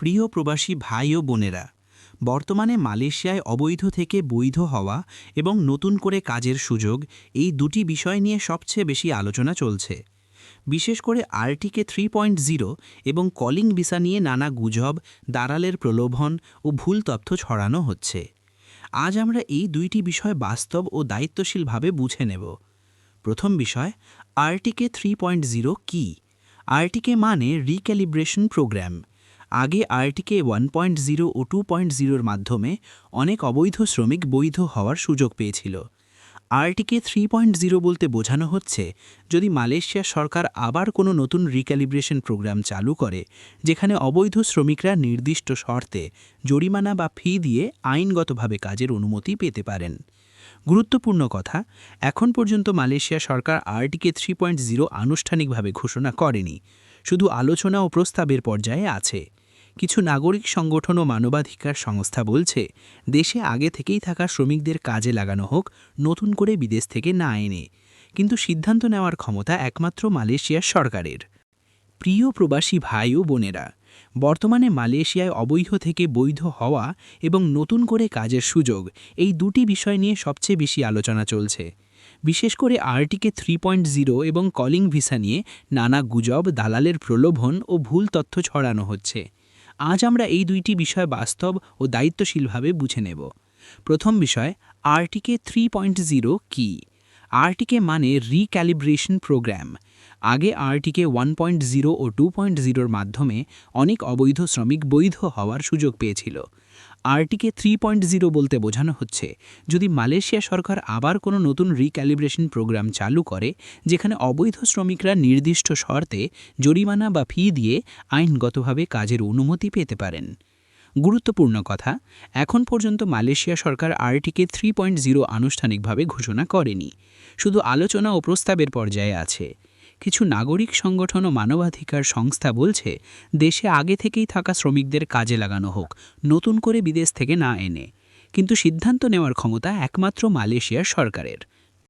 প্রিয় প্রবাসী ভাই ও বোনেরা, বর্তমানে মালয়েশিয়ায় অবৈধ থেকে বৈধ হওয়া এবং নতুন করে কাজের সুযোগ এই দুটি বিষয় নিয়ে সবচেয়ে বেশি আলোচনা চলছে। বিশেষ করে আরটিকে থ্রি পয়েন্ট জিরো এবং কলিং ভিসা নিয়ে নানা গুজব, দালালের প্রলোভন ও ভুল তথ্য ছড়ানো হচ্ছে। আজ আমরা এই দুইটি বিষয় বাস্তব ও দায়িত্বশীলভাবে বুঝে নেব। প্রথম বিষয়, আরটিকে থ্রি পয়েন্ট জিরো কী? আরটিকে মানে রিক্যালিব্রেশন প্রোগ্রাম আগে আরটিকে ওয়ান পয়েন্ট জিরো ও টু পয়েন্ট জিরোর মাধ্যমে অনেক অবৈধ শ্রমিক বৈধ হওয়ার সুযোগ পেয়েছিল। আরটিকে থ্রি পয়েন্ট জিরো বলতে বোঝানো হচ্ছে, যদি মালয়েশিয়া সরকার আবার কোনো নতুন রিক্যালিব্রেশন প্রোগ্রাম চালু করে, যেখানে অবৈধ শ্রমিকরা নির্দিষ্ট শর্তে জরিমানা বা ফি দিয়ে আইনগতভাবে কাজের অনুমতি পেতে পারেন। গুরুত্বপূর্ণ কথা, এখন পর্যন্ত মালয়েশিয়া সরকার আরটিকে থ্রি পয়েন্ট জিরো আনুষ্ঠানিকভাবে ঘোষণা করেনি, শুধু আলোচনা ও প্রস্তাবের পর্যায়ে আছে। কিছু নাগরিক সংগঠন ও মানবাধিকার সংস্থা বলছে, দেশে আগে থেকেই থাকা শ্রমিকদের কাজে লাগানো হোক, নতুন করে বিদেশ থেকে না এনে। কিন্তু সিদ্ধান্ত নেওয়ার ক্ষমতা একমাত্র মালয়েশিয়ার সরকারের। প্রিয় প্রবাসী ভাই ও বোনেরা, বর্তমানে মালয়েশিয়ায় অবৈধ থেকে বৈধ হওয়া এবং নতুন করে কাজের সুযোগ এই দুটি বিষয় নিয়ে সবচেয়ে বেশি আলোচনা চলছে। বিশেষ করে আরটিকে থ্রি পয়েন্ট জিরো এবং কলিং ভিসা নিয়ে নানা গুজব, দালালের প্রলোভন ও ভুল তথ্য ছড়ানো হচ্ছে। আজ আমরা এই দুইটি বিষয় বাস্তব ও দায়িত্বশীলভাবে বুঝে নেব। প্রথম বিষয়, আরটিকে থ্রি পয়েন্ট জিরো কী? আরটিকে মানে রিক্যালিব্রেশন প্রোগ্রাম আগে আরটিকে ওয়ান পয়েন্ট জিরো ও টু পয়েন্ট জিরোর মাধ্যমে অনেক অবৈধ শ্রমিক বৈধ হওয়ার সুযোগ পেয়েছিল। আরটিকে থ্রি পয়েন্ট জিরো বলতে বোঝানো হচ্ছে, যদি মালয়েশিয়া সরকার আবার কোনো নতুন রিক্যালিব্রেশন প্রোগ্রাম চালু করে, যেখানে অবৈধ শ্রমিকরা নির্দিষ্ট শর্তে জরিমানা বা ফি দিয়ে আইনগতভাবে কাজের অনুমতি পেতে পারেন। গুরুত্বপূর্ণ কথা, এখন পর্যন্ত মালয়েশিয়া সরকার আরটিকে থ্রি পয়েন্ট জিরো আনুষ্ঠানিকভাবে ঘোষণা করেনি। শুধু আলোচনা ও প্রস্তাবের পর্যায়ে আছে। কিছু নাগরিক সংগঠন ও মানবাধিকার সংস্থা বলছে, দেশে আগে থেকেই থাকা শ্রমিকদের কাজে লাগানো হোক, নতুন করে বিদেশ থেকে না এনে। কিন্তু সিদ্ধান্ত নেওয়ার ক্ষমতা একমাত্র মালয়েশিয়ার সরকারের।